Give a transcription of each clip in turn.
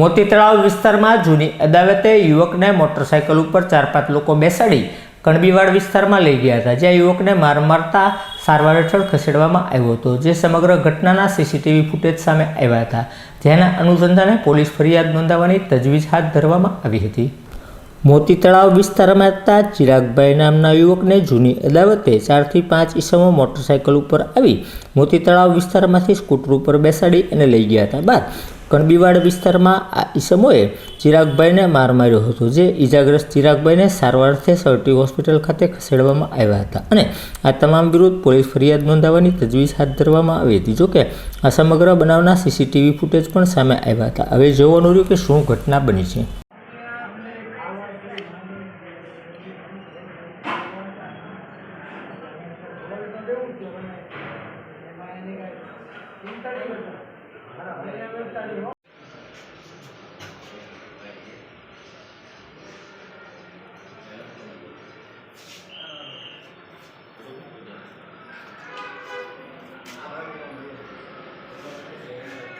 મોતી તળાવ વિસ્તારમાં જૂની અદાવતે યુવકને મોટરસાયકલ ઉપર ચાર પાંચ લોકો બેસાડી કણબીવાડ વિસ્તારમાં લઈ ગયા હતા, જ્યાં યુવકને માર મારતા સારવાર હેઠળ ખસેડવામાં આવ્યો હતો, જે સમગ્ર ઘટનાના સીસીટીવી ફૂટેજ સામે આવ્યા હતા. જેના અનુસંધાને પોલીસ ફરિયાદ નોંધાવવાની તજવીજ હાથ ધરવામાં આવી હતી. મોતી તળાવ વિસ્તારમાં રહેતા ચિરાગભાઈ નામના યુવકને જૂની અદાવતે ચારથી પાંચ ઈસમો મોટરસાયકલ ઉપર આવી મોતી તળાવ વિસ્તારમાંથી સ્કૂટર ઉપર બેસાડી અને લઈ ગયા હતા. બાદ કણબીવાડ વિસ્તારમાં આ ઈસમોએ ચિરાગભાઈને માર માર્યો હતો, જે ઈજાગ્રસ્ત ચિરાગભાઈને સારવારથી સરટી હોસ્પિટલ ખાતે ખસેડવામાં આવ્યા હતા. અને આ તમામ વિરુદ્ધ પોલીસ ફરિયાદ નોંધાવવાની તજવીજ હાથ ધરવામાં આવી હતી. જોકે આ સમગ્ર બનાવના સીસીટીવી ફૂટેજ પણ સામે આવ્યા હતા. હવે જોવાનું રહ્યું કે શું ઘટના બની છે.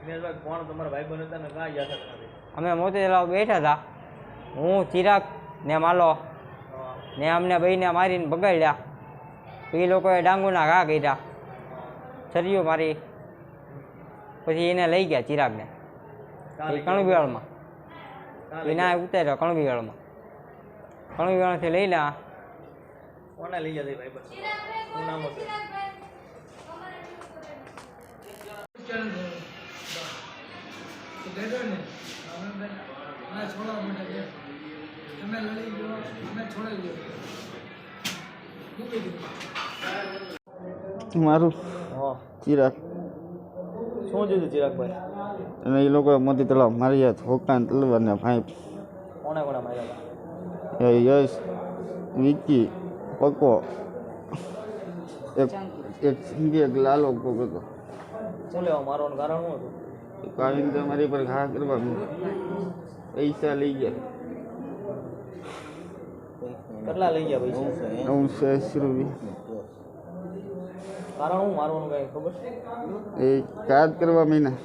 જિગ્નેશભાઈ કોણ તમારા ભાઈ બન હતા ને કાં યાદ હતા અમે મોતીલાલ બેઠા હતા. હું ચિરાગ ને માલો ને અમને ભાઈને મારીને બગાડ્યા. એ લોકોએ ડાંગુના ઘા કર્યા. છરીઓ મારી. પછી એને લઈ ગયા ચિરાગને. એ એના ઉતાર્યો કણબિવાળમાં કણબીવાળથી લઈ લ્યા. કોને લઈ ગયા ભાઈ મારું? હા. ચિરાગ. શું જોયું ચિરાગભાઈ? અને એ લોકો મોતી તળાવ માર્યા છોકરા તલવાર ને ભાઈ. કોણે કોણે માર્યા યશ વિકી પકો. એક એક સિંગી એક લાલો કોક હતો શું લેવા મારવાનું કારણ શું હતું? કાવીને તો મારી પર ઘા કરવા પૈસા લઈ ગયા. કેટલા લઈ ગયા પૈસા? હું સેસ રૂપિયા. કારણ હું મારવાનું કઈ ખબર? એ કાદ કરવા મહિના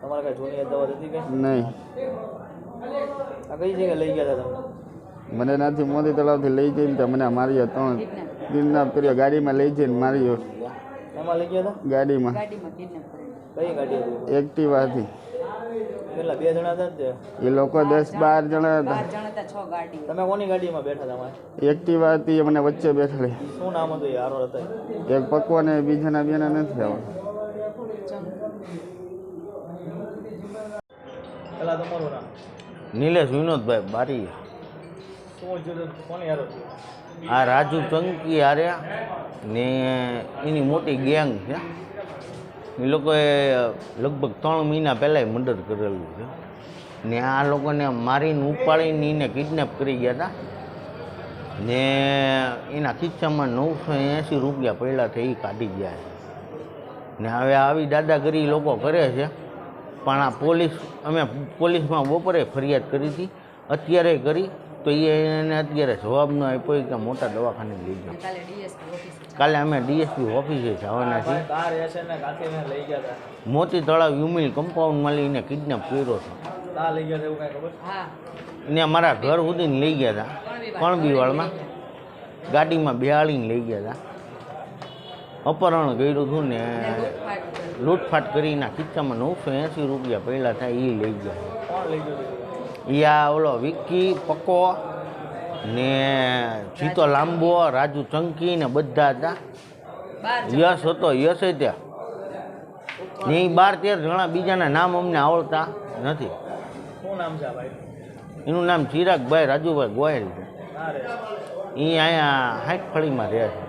તમારે કઈ જૂની દવા હતી કઈ? નહીં. આ કઈ જગ્યાએ લઈ ગયા હતા? તમે મને નાથી મોદી તળાવથી લઈ જઈને તો મને માર્યા ત્રણ કિડનેપ. કર્યો. ગાડીમાં લઈ જઈને માર્યો એમાં લઈ ગયા હતા? ગાડીમાં. કઈ ગાડી હતી? એક્ટિવાથી કેટલા બે જણા હતા જ એ લોકો દસ બાર જણા હતા. તમે કોની ગાડીમાં બેઠા હતા મારે એક્ટિવા હતી એ વચ્ચે બેઠાડી શું નામ હતું એ હારો હતા એક પકવો ને બીજાના બેના નથી આવવા પેલા તમારું નામ? નિલેશ વિનોદભાઈ બારી હારો આ રાજુ ચંકી હાર્યા ને એની મોટી ગેંગ છે. એ લોકોએ લગભગ ત્રણ મહિના પહેલાંય મર્ડર કરેલું છે. ને આ લોકોને મારીને ઉપાડીને એને કિડનેપ કરી ગયા હતા ને એના ખિસ્સામાં નવસો એંસી રૂપિયા છે એ કાઢી ગયા છે. ને હવે આવી દાદાગીરી લોકો કરે છે. પણ આ પોલીસ, અમે પોલીસમાં બપોરે ફરિયાદ કરી હતી. અત્યારે કરી તો એ એને અત્યારે જવાબ ન આપ્યો કે મોટા દવાખાને લઈ જાઓ કાલે અમે ડીએસપી ઓફિસે જવાના છીએ. મોતી તળાવ યુમિલ કમ્પાઉન્ડમાં લઈને કિડનેપ કર્યો હતા એવું કઈ ખબર? ને અમારા ઘર સુધીને લઈ ગયા હતા કણબીવાળમાં. ગાડીમાં બેહાડીને લઈ ગયા હતા. અપહરણ કર્યું હતું ને લૂંટફાટ કરીને ખિસ્સામાં નવસો એંસી રૂપિયા પહેલાં થાય એ લઈ ગયા. આ ઓલો વિક્કી પકો ને જીતો લાંબો રાજુ ચંકી ને બધા હતા. યશ હતો યશ ત્યાં. ને એ બાર તેર જણા બીજાના નામ અમને આવડતા નથી. શું નામ છે ભાઈ? એનું નામ ચિરાગભાઈ રાજુભાઈ ગોયલ છે. એ અહીંયા હાઈટ ફળીમાં રહે છે.